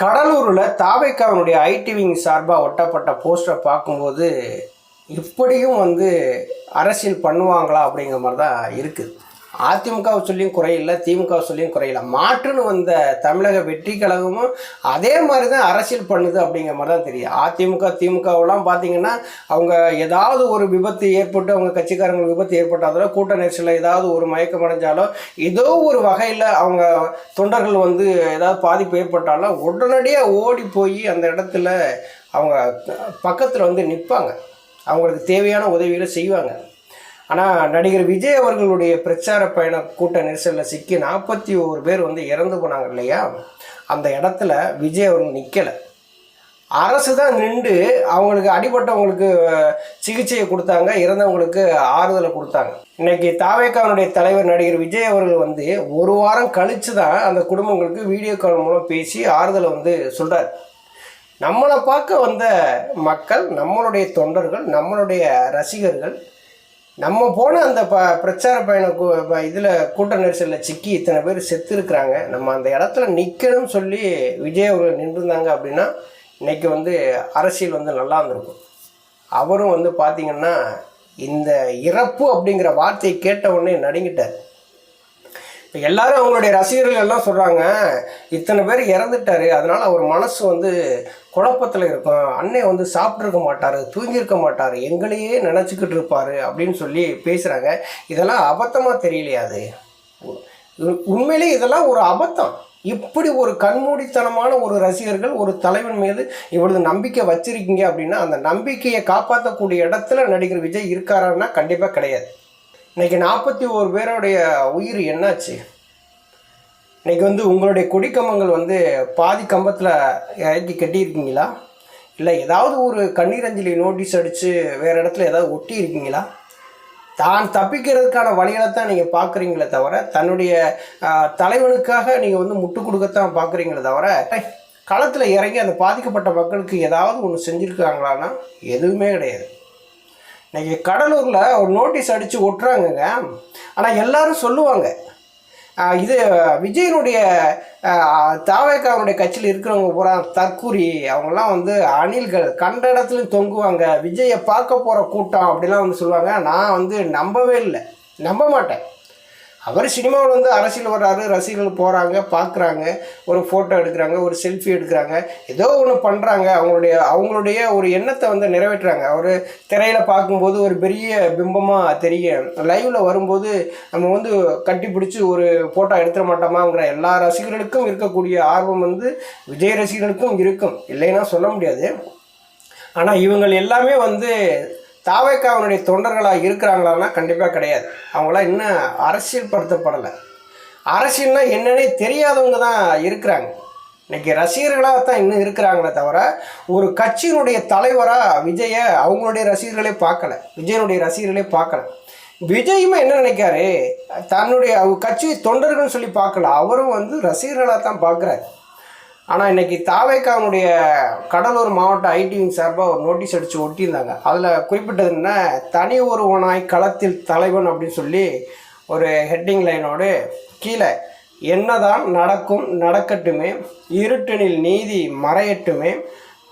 கடலூரில் தாவைக்காவனுடைய IT wing சார்பாக ஒட்டப்பட்ட போஸ்டரை பார்க்கும்போது இப்படியும் வந்து அரசியல் பண்ணுவாங்களா அப்படிங்கிற மாதிரி தான் இருக்குது. அதிமுகவை சொல்லியும் குறையில்லை திமுகவை சொல்லியும் குறையில்லை. மாற்றுன்னு வந்த தமிழக வெற்றி கழகமும் அதே மாதிரி தான் அரசியல் பண்ணுது அப்படிங்கிற மாதிரி தான் தெரியும் அதிமுக திமுகவெல்லாம் பார்த்தீங்கன்னா அவங்க ஏதாவது ஒரு விபத்து ஏற்பட்டு அவங்க கட்சிக்காரங்களுக்கு விபத்து ஏற்பட்டாலோ கூட்ட நெரிசலில் ஏதாவது ஒரு மயக்கம் அடைஞ்சாலோ ஏதோ ஒரு வகையில் அவங்க தொண்டர்கள் வந்து ஏதாவது பாதிப்பு ஏற்பட்டாலும் உடனடியாக ஓடி போய் அந்த இடத்துல அவங்க பக்கத்தில் வந்து நிற்பாங்க அவங்களுக்கு தேவையான உதவிகளை செய்வாங்க. ஆனால் நடிகர் விஜய் அவர்களுடைய பிரச்சார பயண கூட்ட நெரிசலில் சிக்கி நாற்பத்தி ஒரு பேர் வந்து இறந்து போனாங்க இல்லையா? அந்த இடத்துல விஜய் அவர்கள் நிற்கலை அரசு தான் நின்று அவங்களுக்கு அடிபட்டவங்களுக்கு சிகிச்சையை கொடுத்தாங்க இறந்தவங்களுக்கு ஆறுதலை கொடுத்தாங்க. இன்னைக்கு தாவேக்காவனுடைய தலைவர் நடிகர் விஜய் அவர்கள் வந்து ஒரு வாரம் கழித்து தான் அந்த குடும்பங்களுக்கு வீடியோ கால் மூலம் பேசி ஆறுதலை வந்து சொல்கிறார் நம்மளை பார்க்க வந்த மக்கள் நம்மளுடைய தொண்டர்கள் நம்மளுடைய ரசிகர்கள் நம்ம போன அந்த ப பிரச்சார பயண இதில் கூட்ட நெரிசலில் சிக்கி இத்தனை பேர் செத்து இருக்கிறாங்க. நம்ம அந்த இடத்துல நிற்கணும்னு சொல்லி விஜய் அவர்கள் நின்றுருந்தாங்க அப்படின்னா இன்னைக்கு வந்து அரசியல் வந்து நல்லா இருந்திருக்கும் அவரும் வந்து பார்த்திங்கன்னா இந்த இறப்பு அப்படிங்கிற வார்த்தையை கேட்ட உடனே நடுங்கிட்டார். இப்போ எல்லாரும் அவங்களுடைய ரசிகர்கள் எல்லாம் சொல்கிறாங்க இத்தனை பேர் இறந்துட்டாரு அதனால் அவர் மனசு வந்து குழப்பத்தில் இருக்கும். அன்னை வந்து சாப்பிட்ருக்க மாட்டார் தூங்கியிருக்க மாட்டார் எங்களையே நினச்சிக்கிட்டு இருப்பார் அப்படின்னு சொல்லி பேசுகிறாங்க இதெல்லாம் அபத்தமாக தெரியலையா அது. உண்மையிலே இதெல்லாம் ஒரு அபத்தம். இப்படி ஒரு கண்மூடித்தனமான ஒரு ரசிகர்கள் ஒரு தலைவன் மீது இவ்வளவு நம்பிக்கை வச்சிருக்கீங்க அப்படின்னா அந்த நம்பிக்கையை காப்பாற்றக்கூடிய இடத்துல நடிகர் விஜய் இருக்காரான்னா கண்டிப்பாக கிடையாது. இன்னைக்கு நாற்பத்தி ஓரு பேருடைய உயிர் என்னாச்சு? இன்னைக்கு வந்து உங்களுடைய கொடிக்கம்பங்கள் வந்து பாதி கம்பத்தில் இறக்கி கட்டியிருக்கீங்களா? இல்லை ஏதாவது ஒரு கண்ணீரஞ்சலி நோட்டீஸ் அடித்து வேறு இடத்துல ஏதாவது ஒட்டி இருக்கீங்களா தான் தப்பிக்கிறதுக்கான வழிகளை தான் நீங்கள் பார்க்குறீங்களே தவிர தன்னுடைய தலைவனுக்காக நீங்கள் வந்து முட்டு கொடுக்கத்தான் பார்க்குறீங்களே தவிர களத்தில் இறங்கி அந்த பாதிக்கப்பட்ட மக்களுக்கு ஏதாவது ஒன்று செஞ்சுருக்காங்களான்னா எதுவுமே கிடையாது. இன்னைக்கு கடலூரில் ஒரு நோட்டீஸ் அடித்து ஒட்டுறாங்கங்க. ஆனால் எல்லாரும் சொல்லுவாங்க. இது விஜயனுடைய தாவேக்காவுடைய கட்சியில் இருக்கிறவங்க பூரா தற்கூரி அவங்கெல்லாம் வந்து அணில்கள் கண்ட இடத்துலையும் தொங்குவாங்க. விஜயை பார்க்க போகிற கூட்டம் அப்படிலாம் வந்து சொல்லுவாங்க. நான் வந்து நம்பவே இல்லை. நம்ப மாட்டேன். அவர் சினிமாவில் வந்து அரசியல் வர்றாரு ரசிகர்கள் போகிறாங்க பார்க்குறாங்க ஒரு ஃபோட்டோ எடுக்கிறாங்க ஒரு செல்ஃபி எடுக்கிறாங்க. ஏதோ ஒன்று பண்ணுறாங்க அவங்களுடைய அவங்களுடைய ஒரு எண்ணத்தை வந்து நிறைவேற்றுறாங்க. அவர் திரையில் பார்க்கும்போது ஒரு பெரிய பிம்பமாக தெரியும் லைவில் வரும்போது நம்ம வந்து கட்டி பிடிச்சி ஒரு ஃபோட்டோ எடுத்துட மாட்டோமாங்கிற எல்லா ரசிகர்களுக்கும் இருக்கக்கூடிய ஆர்வம் வந்து விஜய் ரசிகர்களுக்கும் இருக்கும். இல்லைன்னா சொல்ல முடியாது. ஆனால் இவங்கள் எல்லாமே வந்து தாவேக்காவனுடைய தொண்டர்களாக இருக்கிறாங்களான்னா கண்டிப்பாக கிடையாது. அவங்களாம் இன்னும் அரசியல் படுத்தப்படலை அரசியல்னா என்னன்னே தெரியாதவங்க தான் இருக்கிறாங்க. இன்றைக்கி ரசிகர்களாக தான் இன்னும் இருக்கிறாங்களே தவிர ஒரு கட்சியினுடைய தலைவராக விஜயை அவங்களுடைய ரசிகர்களே பார்க்கல. விஜயனுடைய ரசிகர்களே பார்க்கல. விஜயுமே என்ன நினைக்காரு தன்னுடைய அவங்க கட்சி தொண்டர்கள்னு சொல்லி பார்க்கல. அவரும் வந்து ரசிகர்களாக தான் பார்க்குறாரு. ஆனால் இன்றைக்கி தாவேக்கானுடைய கடலூர் மாவட்ட ஐடியின் சார்பாக ஒரு நோட்டீஸ் அடித்து ஒட்டியிருந்தாங்க. அதில் குறிப்பிட்டது என்ன? தனி ஒருவனாய் களத்தில் தலைவன் அப்படின்னு சொல்லி ஒரு ஹெட்டிங் லைனோடு கீழே என்னதான் நடக்கும் நடக்கட்டுமே இருட்டனில் நீதி மறையட்டுமே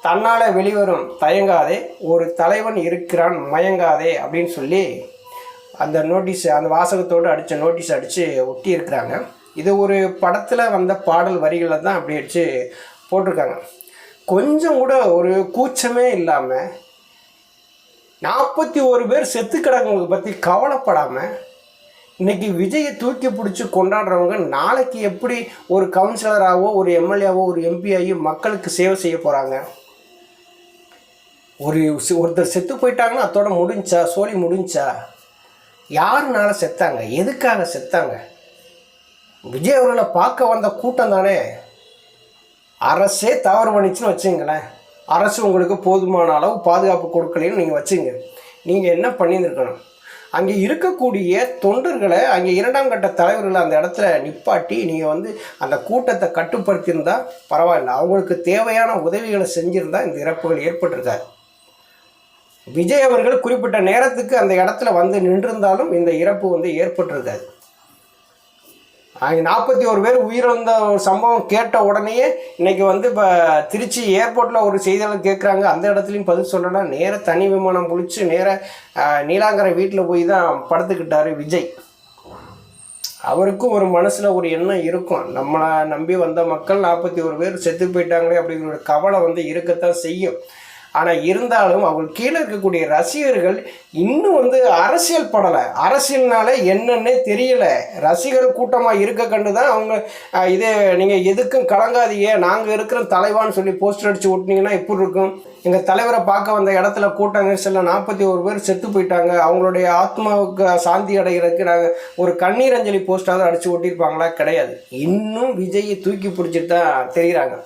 தன்னால் வெளிவரும் தயங்காதே ஒரு தலைவன் இருக்கிறான் மயங்காதே அப்படின்னு சொல்லி அந்த நோட்டீஸ் அந்த வாசகத்தோடு அடித்த நோட்டீஸ் அடித்து ஒட்டி இருக்கிறாங்க இது ஒரு படத்தில் வந்த பாடல் வரிகளை தான் அப்படி அடித்து போட்டிருக்காங்க. கொஞ்சம் கூட ஒரு கூச்சமே இல்லாமல் நாற்பத்தி ஒரு பேர் செத்து கிடக்கவங்களை பற்றி கவலைப்படாமல் இன்றைக்கி விஜயை தூக்கி பிடிச்சி கொண்டாடுறவங்க நாளைக்கு எப்படி ஒரு கவுன்சிலராகவோ ஒரு எம்எல்ஏவோ ஒரு எம்பியாகியோ மக்களுக்கு சேவை செய்ய போகிறாங்க ஒரு ஒருத்தர் செத்து போயிட்டாங்கன்னா அதோட முடிஞ்சா சோழி முடிஞ்சா யாருனால செத்தாங்க? எதுக்காக செத்தாங்க? விஜய் அவர்களை பார்க்க வந்த கூட்டம் தானே? அரசே தவறு பண்ணிச்சுன்னு வச்சுங்களேன். அரசு உங்களுக்கு போதுமான அளவு பாதுகாப்பு கொடுக்கலன்னு நீங்கள் வச்சுங்க. நீங்கள் என்ன பண்ணியிருக்கணும் அங்கே இருக்கக்கூடிய தொண்டர்களை அங்கே இரண்டாம் கட்ட தலைவர்களை அந்த இடத்துல நிப்பாட்டி நீங்கள் வந்து அந்த கூட்டத்தை கட்டுப்படுத்தியிருந்தால் பரவாயில்ல. அவங்களுக்கு தேவையான உதவிகளை செஞ்சுருந்தால் இந்த இறப்புகள் ஏற்பட்டிருக்காது. விஜய் அவர்கள் குறிப்பிட்ட நேரத்துக்கு அந்த இடத்துல வந்து நின்றிருந்தாலும் இந்த இறப்பு வந்து ஏற்பட்டிருக்காது. அங்கே நாற்பத்தி ஒரு பேர் உயிரிழந்த ஒரு சம்பவம் கேட்ட உடனேயே இன்னைக்கு வந்து இப்போ திருச்சி ஏர்போர்ட்டில் ஒரு செய்தியாளர் கேட்குறாங்க அந்த இடத்துலையும் பதில் சொல்லலாம் நேராக தனி விமானம் பிடிச்சி நேராக நீலாங்கரை வீட்டில் போய் தான் படுத்துக்கிட்டாரு விஜய். அவருக்கும் ஒரு மனசில் ஒரு எண்ணம் இருக்கும். நம்மளை நம்பி வந்த மக்கள் நாற்பத்தி ஒரு பேர் செத்து போயிட்டாங்களே அப்படிங்கிற ஒரு கவலை வந்து இருக்கத்தான் செய்யும். ஆனால் இருந்தாலும் அவங்க கீழே இருக்கக்கூடிய ரசிகர்கள் இன்னும் வந்து அரசியல் படலை. அரசியல்னால என்னன்னே தெரியலை. ரசிகர் கூட்டமாக இருக்க கண்டு தான் அவங்க இதே நீங்கள் எதுக்கும் கலங்காதீங்க. நாங்கள் இருக்கிற தலைவான்னு சொல்லி போஸ்டர் அடித்து ஒட்டினீங்கன்னா எப்படி இருக்கும்? எங்கள் தலைவரை பார்க்க வந்த இடத்துல கூட்ட நெரிசலில் நாற்பத்தி ஒரு பேர் செத்து போயிட்டாங்க. அவங்களுடைய ஆத்மாவுக்கு சாந்தி அடைகிறதுக்கு நாங்கள் ஒரு கண்ணீர் அஞ்சலி போஸ்டாவது அடித்து ஓட்டியிருப்பாங்களா கிடையாது. இன்னும் விஜயை தூக்கி பிடிச்சிட்டு தான் தெரிகிறாங்க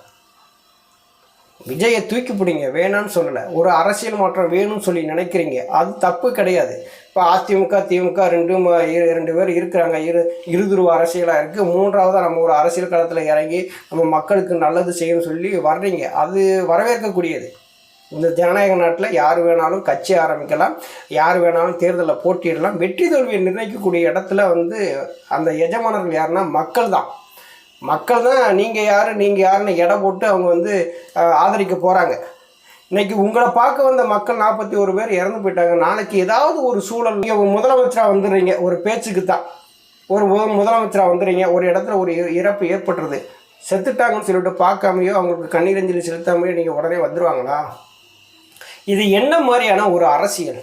விஜயை தூக்கி பிடிங்க வேணான்னு சொல்லலை. ஒரு அரசியல் மாற்றம் வேணும்னு சொல்லி நினைக்கிறீங்க அது தப்பு கிடையாது. இப்போ அதிமுக திமுக ரெண்டும் இரு- ரெண்டு பேர் இருக்கிறாங்க. இரு இருதுருவ அரசியலாக இருக்குது மூன்றாவதாக நம்ம ஒரு அரசியல் களத்தில் இறங்கி நம்ம மக்களுக்கு நல்லது செய்யணும்னு சொல்லி வர்றீங்க. அது வரவேற்கக்கூடியது. இந்த ஜனநாயக நாட்டில் யார் வேணாலும் கட்சி ஆரம்பிக்கலாம். யார் வேணாலும் தேர்தலில் போட்டியிடலாம். வெற்றி தோல்வியை நிர்ணயிக்கக்கூடிய இடத்துல வந்து அந்த எஜமானர்கள் யாருன்னா மக்கள் தான் மக்கள் தான் நீங்கள் யார் நீங்கள் யாருன்னு எடை போட்டு அவங்க வந்து ஆதரிக்க போகிறாங்க இன்னைக்கு உங்களை பார்க்க வந்த மக்கள் நாற்பத்தி ஒரு பேர் இறந்து போயிட்டாங்க. நாளைக்கு ஏதாவது ஒரு சூழல் நீங்கள் முதலமைச்சராக வந்துடுறீங்க. ஒரு பேச்சுக்கு தான். ஒரு முத முதலமைச்சராக வந்துடுறீங்க. ஒரு இடத்துல ஒரு இ- இறப்பு ஏற்பட்டுருது. செத்துட்டாங்கன்னு சொல்லிட்டு பார்க்காமையோ அவங்களுக்கு கண்ணீரஞ்சலி செலுத்தாமையோ நீங்கள் உடனே வந்துடுவாங்களா இது என்ன மாதிரியான ஒரு அரசியல்?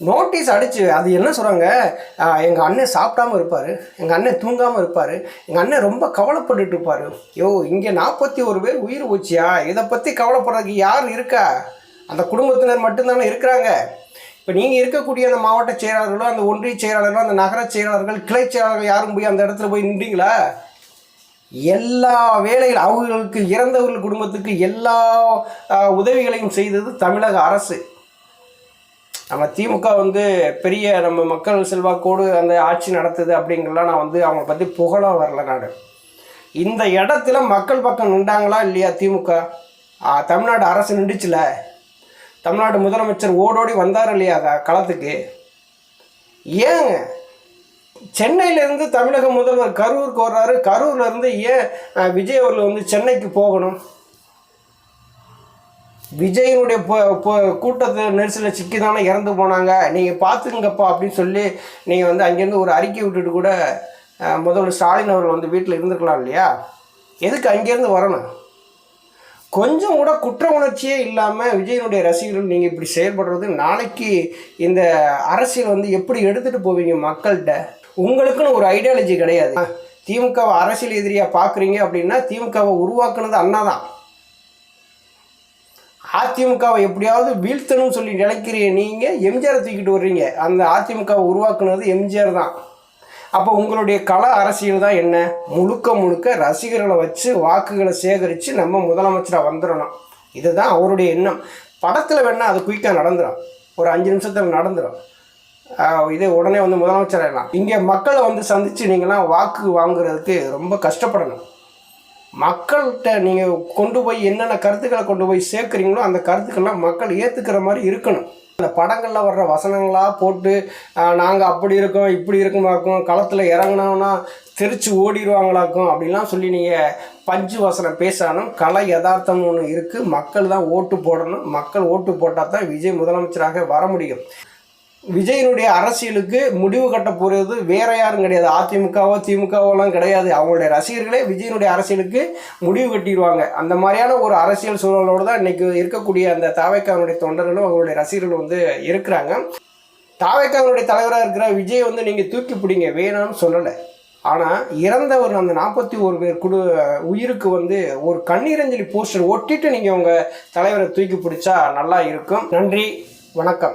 நோட்டீஸ் அடிச்சு அது என்ன சொல்கிறாங்க எங்கள் அண்ணன் சாப்பிடாமல் இருப்பார் எங்கள் அண்ணன் தூங்காமல் இருப்பார் எங்கள் அண்ணன் ரொம்ப கவலைப்பட்டுட்டு இருப்பார். யோ இங்கே நாற்பத்தி ஒரு பேர் உயிர் போச்சியா? இதை பற்றி கவலைப்படுறதுக்கு யார் இருக்கா? அந்த குடும்பத்தினர் மட்டும்தானே இருக்கிறாங்க. இப்போ நீங்கள் இருக்கக்கூடிய அந்த மாவட்ட செயலாளர்களோ அந்த ஒன்றிய செயலாளர்களோ அந்த நகர செயலாளர்கள் கிளை செயலாளர்கள் யாரும் போய் அந்த இடத்துல போய் நின்றீங்களா? எல்லா வேலைகள் அவங்களுக்கு இறந்தவர்கள் குடும்பத்துக்கு எல்லா உதவிகளையும் செய்தது தமிழக அரசு. நம்ம திமுக வந்து பெரிய நம்ம மக்கள் செல்வாக்கோடு அந்த ஆட்சி நடத்துது அப்படிங்கிறலாம் நான் வந்து அவங்கள பற்றி புகழாக வரல நான். இந்த இடத்துல மக்கள் பக்கம் நின்றாங்களா இல்லையா திமுக? தமிழ்நாடு அரசு நின்றுச்சுல. தமிழ்நாடு முதலமைச்சர் ஓடோடி வந்தார் இல்லையா களத்துக்கு? ஏங்க? சென்னையிலேருந்து தமிழக முதல்வர் கரூருக்கு வர்றாரு. கரூர்லேருந்து ஏன் அஹ், விஜய் அவர்கள் வந்து சென்னைக்கு போகணும்? விஜயினுடைய கூட்டத்தை நெரிசலில் சிக்கி தானே இறந்து போனாங்க. நீங்கள் பார்த்துங்கப்பா அப்படின்னு சொல்லி நீங்கள் வந்து அங்கேருந்து ஒரு அறிக்கை விட்டுட்டு கூட முதல்வர் ஸ்டாலின் அவர்கள் வந்து வீட்டில் இருந்திருக்கலாம் இல்லையா? எதுக்கு அங்கேருந்து வரணும்? கொஞ்சம் கூட குற்ற உணர்ச்சியே இல்லாமல் விஜயனுடைய ரசிகர்கள் நீங்கள் இப்படி செயல்படுறது நாளைக்கு இந்த அரசியல் வந்து எப்படி எடுத்துகிட்டு போவீங்க மக்கள்கிட்ட? உங்களுக்குன்னு ஒரு ஐடியாலஜி கிடையாது. திமுகவை அரசியல் எதிரியாக பார்க்குறீங்க அப்படின்னா திமுகவை உருவாக்குனது அண்ணா தான் அதிமுகவை எப்படியாவது வீழ்த்தணும்னு சொல்லி நினைக்கிறீங்க நீங்கள் எம்ஜிஆரை தூக்கிட்டு வர்றீங்க. அந்த அதிமுகவை உருவாக்குனது எம்ஜிஆர் தான். அப்போ உங்களுடைய கள அரசியல் தான் என்ன? முழுக்க முழுக்க ரசிகர்களை வச்சு வாக்குகளை சேகரித்து நம்ம முதலமைச்சராக வந்துடணும். இதுதான் அவருடைய எண்ணம். படத்தில் வேணால் அது குயிக்காக நடந்துடும் ஒரு அஞ்சு நிமிஷத்தில் நடந்துடும் இதே இது உடனே வந்து முதலமைச்சர் ஆகலாம் இங்கே மக்களை வந்து சந்தித்து நீங்களாம் வாக்கு வாங்குறதுக்கு ரொம்ப கஷ்டப்படணும். மக்கள்கிட்ட நீங்கள் கொண்டு போய் என்னென்ன கருத்துக்களை கொண்டு போய் சேர்க்குறீங்களோ அந்த கருத்துக்கள்லாம் மக்கள் ஏற்றுக்கிற மாதிரி இருக்கணும். அந்த படங்களில் வர்ற வசனங்களாக போட்டு நாங்கள் அப்படி இருக்கோம் இப்படி இருக்குமாக்கும் களத்தில் இறங்கினோம்னா தெரிச்சு ஓடிடுவாங்களாக்கும் அப்படிலாம் சொல்லி நீங்கள் பஞ்சு வசனம் பேசாலும் கலை யதார்த்தம் ஒன்று இருக்குது மக்கள் தான் ஓட்டு போடணும். மக்கள் ஓட்டு போட்டால் தான் விஜய் முதலமைச்சராக வர முடியும். விஜயனுடைய அரசியலுக்கு முடிவு கட்ட போகிறது வேற யாரும் கிடையாது. அதிமுகவோ திமுகவோலாம் கிடையாது. அவங்களுடைய ரசிகர்களே விஜயனுடைய அரசியலுக்கு முடிவு கட்டிடுவாங்க. அந்த மாதிரியான ஒரு அரசியல் சூழலோடு தான் இன்னைக்கு இருக்கக்கூடிய அந்த தாவைக்கானுடைய தொண்டர்களும் அவங்களுடைய ரசிகர்களும் வந்து இருக்கிறாங்க. தாவைக்கானுடைய தலைவராக இருக்கிற விஜய் வந்து நீங்கள் தூக்கி பிடிங்க. வேணாம்னு சொல்லலை. ஆனால் இறந்தவர் அந்த நாற்பத்தி ஒரு பேர் குடு உயிருக்கு வந்து ஒரு கண்ணீரஞ்சலி போஸ்டர் ஒட்டிட்டு நீங்கள் உங்கள் தலைவரை தூக்கி பிடிச்சா நல்லா இருக்கும். நன்றி. வணக்கம்.